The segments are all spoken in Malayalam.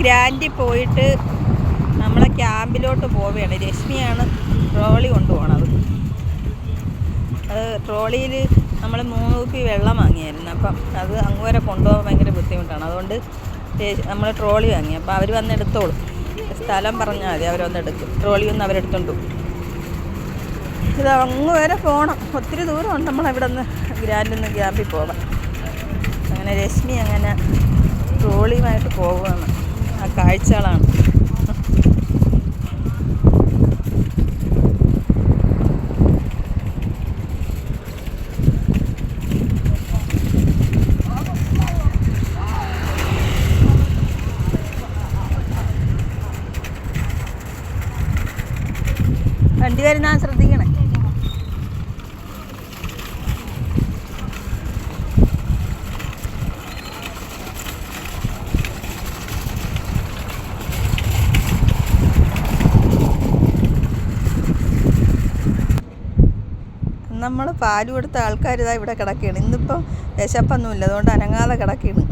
ഗ്രാൻഡിൽ പോയിട്ട് നമ്മളെ ക്യാമ്പിലോട്ട് പോവുകയാണ്. രശ്മിയാണ് ട്രോളി കൊണ്ടുപോകണത് അത് ട്രോളിയിൽ നമ്മൾ മൂന്ന് കുപ്പി വെള്ളം വാങ്ങിയായിരുന്നു. അപ്പം അത് അങ്ങ് വരെ കൊണ്ടുപോകാൻ ഭയങ്കര ബുദ്ധിമുട്ടാണ്. അതുകൊണ്ട് നമ്മൾ ട്രോളി വാങ്ങി. അപ്പോൾ അവർ വന്ന് എടുത്തോളും. സ്ഥലം പറഞ്ഞാൽ മതി അവരൊന്ന് എടുക്കും. ട്രോളി ഒന്ന് അവരെടുത്തോണ്ട് ഇത് അങ്ങ് വരെ പോകണം ഒത്തിരി ദൂരമുണ്ട് നമ്മളവിടെ നിന്ന് ഗ്രാൻഡിൽ നിന്ന് ക്യാമ്പിൽ പോകാം അങ്ങനെ രശ്മി അങ്ങനെ ട്രോളിയുമായിട്ട് പോവുകയാണ്. ആ കാഴ്ചകളാണ്. വണ്ടി വരുന്ന ശ്രദ്ധിക്കണേ നമ്മൾ പാൽ കൊടുത്ത ആൾക്കാർ ഇതാ ഇവിടെ കിടക്കുകയാണ് ഇന്നിപ്പം വിശപ്പൊന്നുമില്ല അതുകൊണ്ട് അനങ്ങാതെ കിടക്കുകയാണ്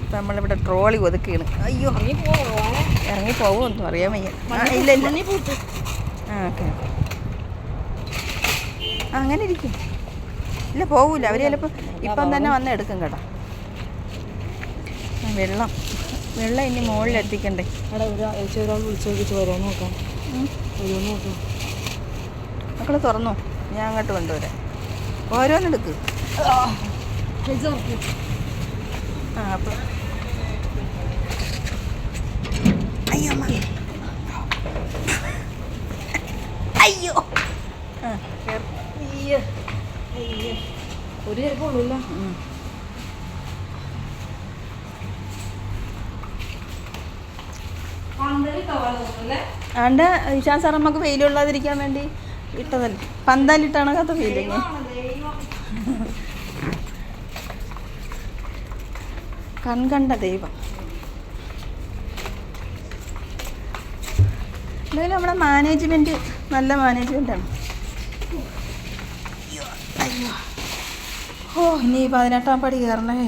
ഇപ്പം നമ്മളിവിടെ ട്രോളി ഒതുക്കുകയാണ് അയ്യോ ഇറങ്ങി പോകുമെന്നും അറിയാൻ വയ്യ. ഇല്ല ഇല്ല. ആ ഓക്കെ അങ്ങനെ ഇരിക്കും. ഇല്ല പോകൂല അവർ ചിലപ്പോൾ ഇപ്പം തന്നെ വന്ന് എടുക്കും കേട്ടോ. വെള്ളം. വെള്ളം ഇനി മുകളിൽ എത്തിക്കണ്ടേ? വിളിച്ചു നോക്കാം. നോക്കാം. മക്കൾ തുറന്നു ഞാൻ അങ്ങോട്ട് കൊണ്ടുവരാം ഓരോന്നെടുക്ക് ആ അപ്പം അയ്യോ. അയ്യോ ആ കേറ്. ഒരു ചെരുപ്പുള്ളൂല്ല. ആണ്ട് ഇഷാൻ സാർ നമുക്ക് വെയിലുള്ളതിരിക്കാൻ വേണ്ടി ഇട്ടതല്ലേ. പന്തലിട്ടാണ് കഥ ഫീലിങ് കൺകണ്ട ദൈവം. എന്തായാലും നമ്മുടെ മാനേജ്മെന്റ് നല്ല മാനേജ്മെന്റാണ് ഓ ഇനി പതിനെട്ടാം പടി കയറണേ